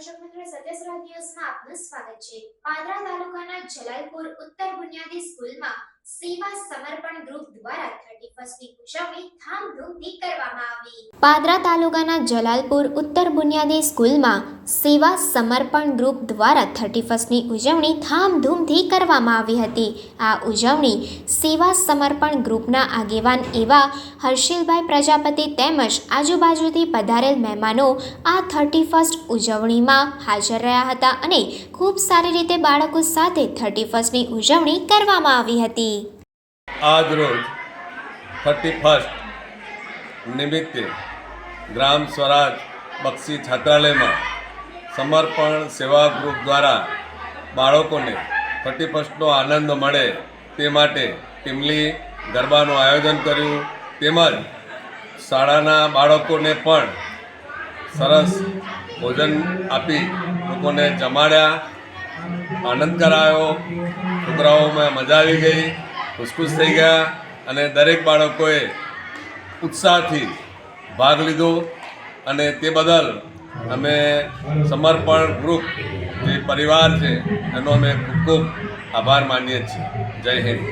દર્શક મિત્રો સત્યસરા ન્યૂઝમાં આપનું સ્વાગત છે. પાદરા તાલુકાના જલાલપુર ઉત્તર બુનિયાદી સ્કૂલમાં સેવા સમર્પણ ગ્રુપ દ્વારા પાદરા તાલુકાના જલાલપુર ઉત્તર બુનિયાદી સ્કૂલમાં સેવા સમર્પણ ગ્રુપ દ્વારા થર્ટી ફર્સ્ટની ઉજવણી ધામધૂમથી કરવામાં આવી હતી. આ ઉજવણી સેવા સમર્પણ ગ્રુપના આગેવાન એવા હર્ષિલભાઈ પ્રજાપતિ તેમજ આજુબાજુથી પધારેલ મહેમાનો આ થર્ટી ફર્સ્ટ ઉજવણીમાં હાજર રહ્યા હતા અને ખૂબ સારી રીતે બાળકો સાથે થર્ટી ફર્સ્ટની ઉજવણી કરવામાં આવી હતી. આજ રોજ થર્ટી ફર્સ્ટ નિમિત્તે ગ્રામ સ્વરાજ બક્ષી છાત્રાલયમાં સમર્પણ સેવા ગ્રુપ દ્વારા બાળકોને થર્ટી ફર્સ્ટનો આનંદ મળે તે માટે ટીમલી ગરબાનું આયોજન કર્યું. તેમજ શાળાના બાળકોને પણ સરસ ભોજન આપી લોકોને જમાડ્યા. આનંદ કરાયો. છોકરાઓમાં મજા આવી ગઈ. ખુશખુશ થઈ ગયા. અને દરેક બાળકોએ ઉત્સાહથી ભાગ લીધો અને તે બદલ અમે સમર્પણ ગ્રુપ, જે પરિવાર છે, એનો અમે ખૂબ ખૂબ આભાર માનીએ છીએ. જય હિન્દ.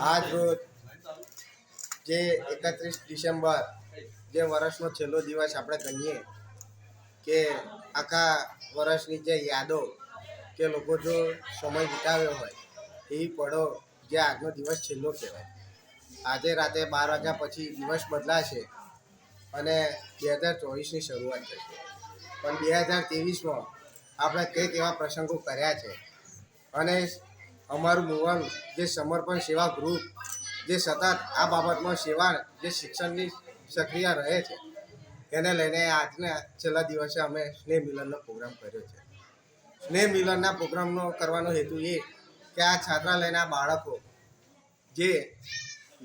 આજ રોજ જે એકત્રીસ ડિસેમ્બર જે વર્ષનો છેલ્લો દિવસ આપણે કહીએ કે આખા વર્ષની જે યાદો કે લોકો જો સમય વિતાવ્યો હોય, એ પળો જે આજનો દિવસ છેલ્લો કહેવાય. આજે રાતે બાર વાગ્યા પછી દિવસ બદલાશે અને બે હજાર ચોવીસની શરૂઆત થશે. પણ બે હજાર ત્રેવીસમાં આપણે કંઈક એવા પ્રસંગો કર્યા છે. અને અમારું મુવન, જે સમર્પણ સેવા ગ્રુપ, જે સતત આ બાબતમાં સેવા, જે શિક્ષણની સક્રિય રહે છે, એને લઈને આજના છેલ્લા દિવસે અમે સ્નેહ મિલનનો પ્રોગ્રામ કર્યો છે. સ્નેહ મિલનના પ્રોગ્રામનો કરવાનો હેતુ એ કે આ છાત્રાલયના બાળકો જે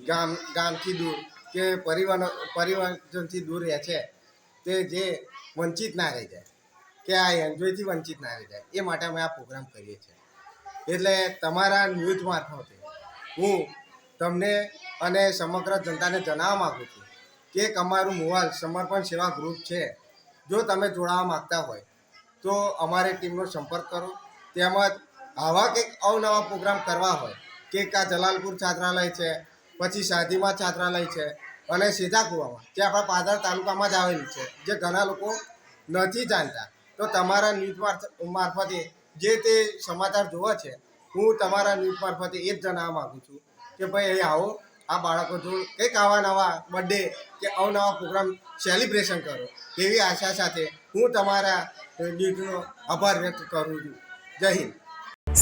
ગામ, ગામથી દૂર, કે પરિવહન પરિવહનથી દૂર રહે છે, તે જે વંચિત ના રહી જાય, કે આ એન્જોયથી વંચિત ના રહી જાય, એ માટે અમે આ પ્રોગ્રામ કરીએ છીએ. એટલે તમારા ન્યૂઝ મારફતે હું તમને અને સમગ્ર જનતાને જણાવવા માગું છું કે એક અમારું મોવાલ સમર્પણ સેવા ગ્રુપ છે. જો તમે જોડાવા માગતા હોય, તો અમારી ટીમનો સંપર્ક કરો. તેમજ આવા કંઈક અવનવા પ્રોગ્રામ કરવા હોય, કે કા જલાલપુર છાત્રાલય છે પછી શાદીમાં છાત્રાલય છે અને સીધાકુવામાં જે આપણા પાદર તાલુકામાં જ આવેલું છે, જે ઘણા લોકો નથી જાણતા. તો તમારા ન્યૂઝ મારફ- મારફતે જે તે સમાચાર જોવા છે, હું તમારા ન્યૂઝ મારફતે એ જ જણાવવા માગું છું કે ભાઈ, અહીં આવો, આ બાળકો જો કંઈક આવા નવા બર્થડે કે અવનવા પ્રોગ્રામ સેલિબ્રેશન કરો એવી આશા સાથે હું તમારા ન્યૂઝનો આભાર વ્યક્ત કરું છું. જય હિન્દ.